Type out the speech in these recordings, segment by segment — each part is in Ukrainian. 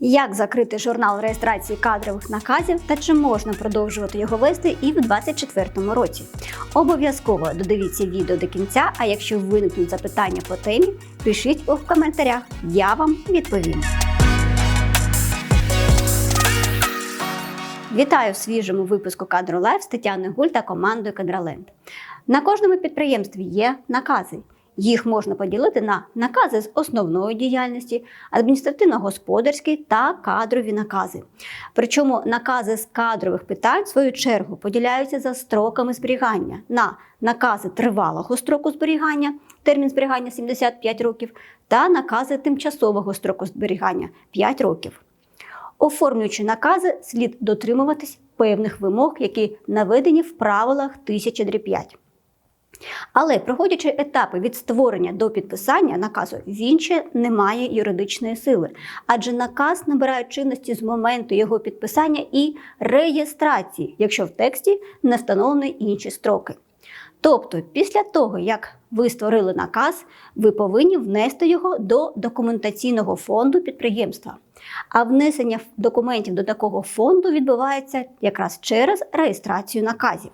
Як закрити журнал реєстрації кадрових наказів та чи можна продовжувати його вести і в 2024 році? Обов'язково додивіться відео до кінця. А якщо виникнуть запитання по темі, пишіть у коментарях. Я вам відповім. Вітаю в свіжому випуску Кадру Лайф з Тетяною Гуль та командою Кадроленд. На кожному підприємстві є накази. Їх можна поділити на накази з основної діяльності, адміністративно-господарські та кадрові накази. Причому накази з кадрових питань, в свою чергу, поділяються за строками зберігання на накази тривалого строку зберігання, термін зберігання 75 років, та накази тимчасового строку зберігання 5 років. Оформлюючи накази, слід дотримуватись певних вимог, які наведені в правилах 1005. Але проходячи етапи від створення до підписання наказу, він ще не має юридичної сили, адже наказ набирає чинності з моменту його підписання і реєстрації, якщо в тексті не встановлені інші строки. Тобто, після того, як ви створили наказ, ви повинні внести його до документаційного фонду підприємства. А внесення документів до такого фонду відбувається якраз через реєстрацію наказів.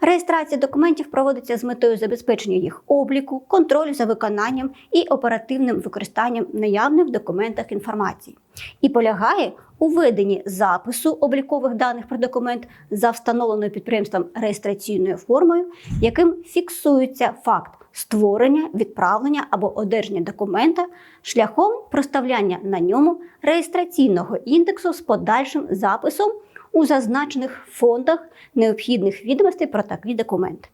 Реєстрація документів проводиться з метою забезпечення їх обліку, контролю за виконанням і оперативним використанням наявних в документах інформації, і полягає у веденні запису облікових даних про документ за встановленою підприємством реєстраційною формою, яким фіксується факт створення, відправлення або одержання документа шляхом проставляння на ньому реєстраційного індексу з подальшим записом у зазначених фондах необхідних відомостей про такий документ.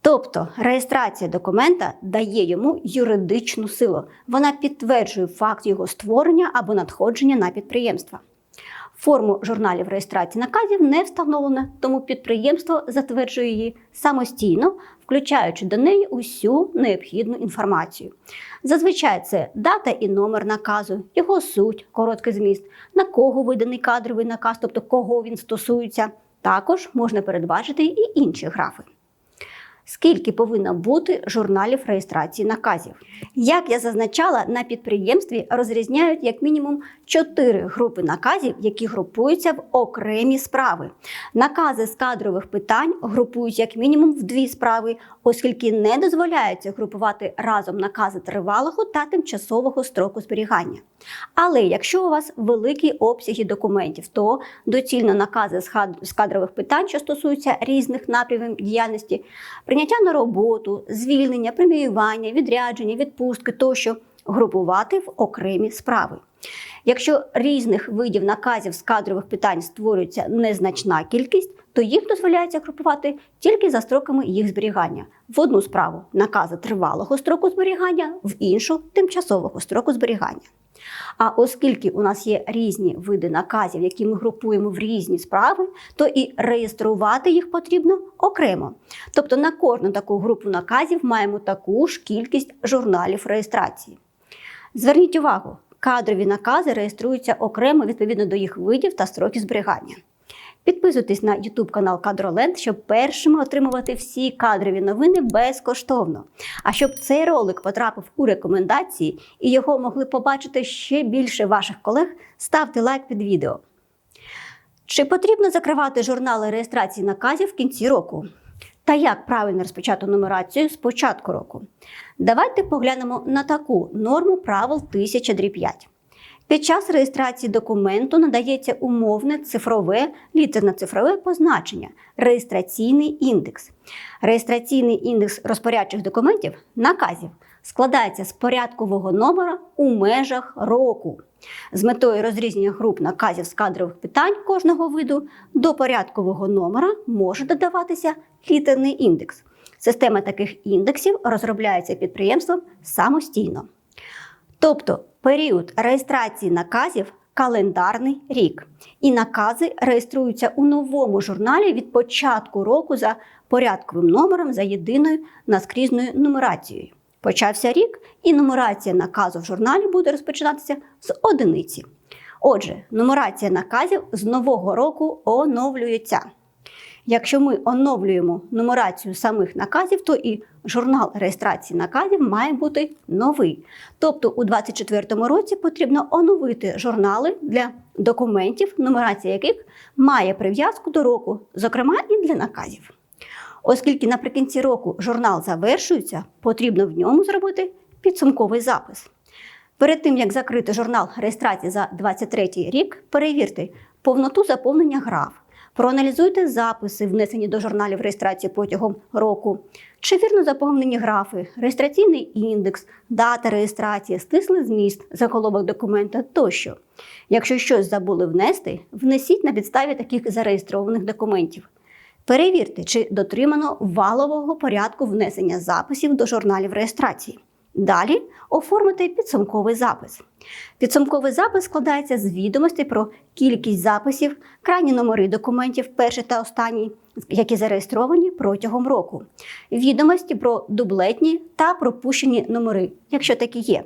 Тобто реєстрація документа дає йому юридичну силу. Вона підтверджує факт його створення або надходження на підприємство. Форму журналів реєстрації наказів не встановлено, тому підприємство затверджує її самостійно, включаючи до неї усю необхідну інформацію. Зазвичай це дата і номер наказу, його суть, короткий зміст, на кого виданий кадровий наказ, тобто кого він стосується. Також можна передбачити і інші графи. Скільки повинно бути журналів реєстрації наказів? Як я зазначала, на підприємстві розрізняють як мінімум чотири групи наказів, які групуються в окремі справи. Накази з кадрових питань групують як мінімум в дві справи, оскільки не дозволяється групувати разом накази тривалого та тимчасового строку зберігання. Але якщо у вас великі обсяги документів, то доцільно накази з кадрових питань, що стосуються різних напрямів діяльності, прийняття на роботу, звільнення, преміювання, відрядження, відпустки тощо групувати в окремі справи. Якщо різних видів наказів з кадрових питань створюється незначна кількість, то їх дозволяється групувати тільки за строками їх зберігання. В одну справу накази тривалого строку зберігання, в іншу тимчасового строку зберігання. А оскільки у нас є різні види наказів, які ми групуємо в різні справи, то і реєструвати їх потрібно окремо. Тобто на кожну таку групу наказів маємо таку ж кількість журналів реєстрації. Зверніть увагу, кадрові накази реєструються окремо відповідно до їх видів та строків зберігання. Підписуйтесь на YouTube канал Кадроленд, щоб першими отримувати всі кадрові новини безкоштовно. А щоб цей ролик потрапив у рекомендації і його могли побачити ще більше ваших колег, ставте лайк під відео. Чи потрібно закривати журнали реєстрації наказів в кінці року? Та як правильно розпочати нумерацію з початку року? Давайте поглянемо на таку норму правил 1005. Під час реєстрації документу надається умовне цифрове літерно-цифрове позначення реєстраційний індекс. Реєстраційний індекс розпорядчих документів наказів складається з порядкового номера у межах року. З метою розрізнення груп наказів з кадрових питань кожного виду до порядкового номера може додаватися літерний індекс. Система таких індексів розробляється підприємством самостійно. Тобто період реєстрації наказів календарний рік. І накази реєструються у новому журналі від початку року за порядковим номером за єдиною наскрізною нумерацією. Почався рік, і нумерація наказу в журналі буде розпочинатися з одиниці. Отже, нумерація наказів з нового року оновлюється. Якщо ми оновлюємо нумерацію самих наказів, то і журнал реєстрації наказів має бути новий. Тобто у 2024 році потрібно оновити журнали для документів, нумерація яких має прив'язку до року, зокрема і для наказів. Оскільки наприкінці року журнал завершується, потрібно в ньому зробити підсумковий запис. Перед тим як закрити журнал реєстрації за 2023 рік, перевірте повноту заповнення граф. Проаналізуйте записи, внесені до журналів реєстрації протягом року, чи вірно заповнені графи, реєстраційний індекс, дата реєстрації, стислий зміст, заголовок документа тощо. Якщо щось забули внести, внесіть на підставі таких зареєстрованих документів. Перевірте, чи дотримано валового порядку внесення записів до журналів реєстрації. Далі оформити підсумковий запис. Підсумковий запис складається з відомостей про кількість записів, крайні номери документів, перший та останній, які зареєстровані протягом року, відомості про дублетні та пропущені номери, якщо такі є.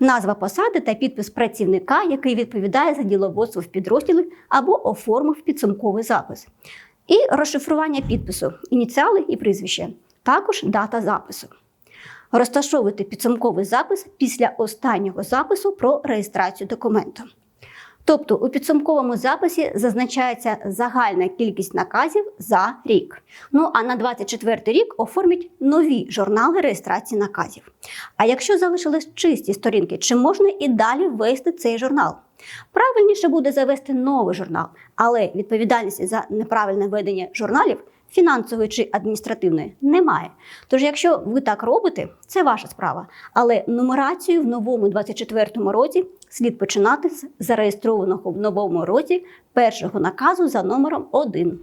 Назва посади та підпис працівника, який відповідає за діловодство в підрозділі або оформив підсумковий запис. І розшифрування підпису, ініціали і прізвище, також дата запису. Розташовуйте підсумковий запис після останнього запису про реєстрацію документу. Тобто у підсумковому записі зазначається загальна кількість наказів за рік. Ну а на 24 рік оформіть нові журнали реєстрації наказів. А якщо залишились чисті сторінки, чи можна і далі ввести цей журнал? Правильніше буде завести новий журнал, але відповідальності за неправильне ведення журналів фінансової чи адміністративної немає. Тож, якщо ви так робите, це ваша справа. Але нумерацію в новому 24-му році слід починати з зареєстрованого в новому році першого наказу за номером 1.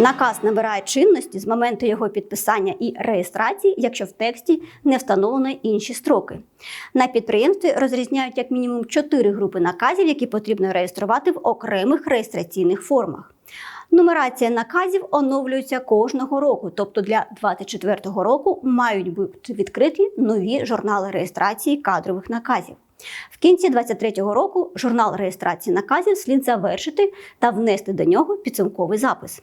Наказ набирає чинності з моменту його підписання і реєстрації, якщо в тексті не встановлено інші строки. На підприємстві розрізняють як мінімум чотири групи наказів, які потрібно реєструвати в окремих реєстраційних формах. Нумерація наказів оновлюється кожного року, тобто для 2024 року мають бути відкриті нові журнали реєстрації кадрових наказів. В кінці 2023 року журнал реєстрації наказів слід завершити та внести до нього підсумковий запис.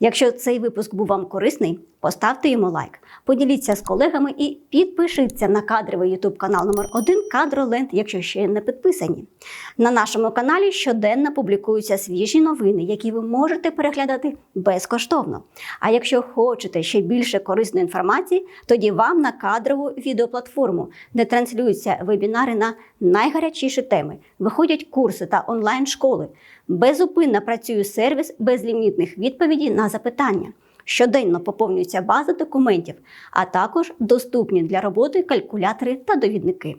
Якщо цей випуск був вам корисний, поставте йому лайк, поділіться з колегами і підпишіться на кадровий YouTube канал номер 1 Кадроленд, якщо ще не підписані. На нашому каналі щоденно публікуються свіжі новини, які ви можете переглядати безкоштовно. А якщо хочете ще більше корисної інформації, тоді вам на кадрову відеоплатформу, де транслюються вебінари на найгарячіші теми, виходять курси та онлайн-школи. Безупинно працює сервіс безлімітних відповідей запитання. Щоденно поповнюється база документів, а також доступні для роботи калькулятори та довідники.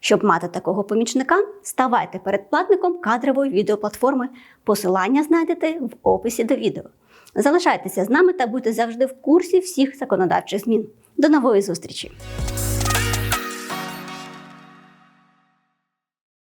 Щоб мати такого помічника, ставайте передплатником кадрової відеоплатформи. Посилання знайдете в описі до відео. Залишайтеся з нами та будьте завжди в курсі всіх законодавчих змін. До нової зустрічі!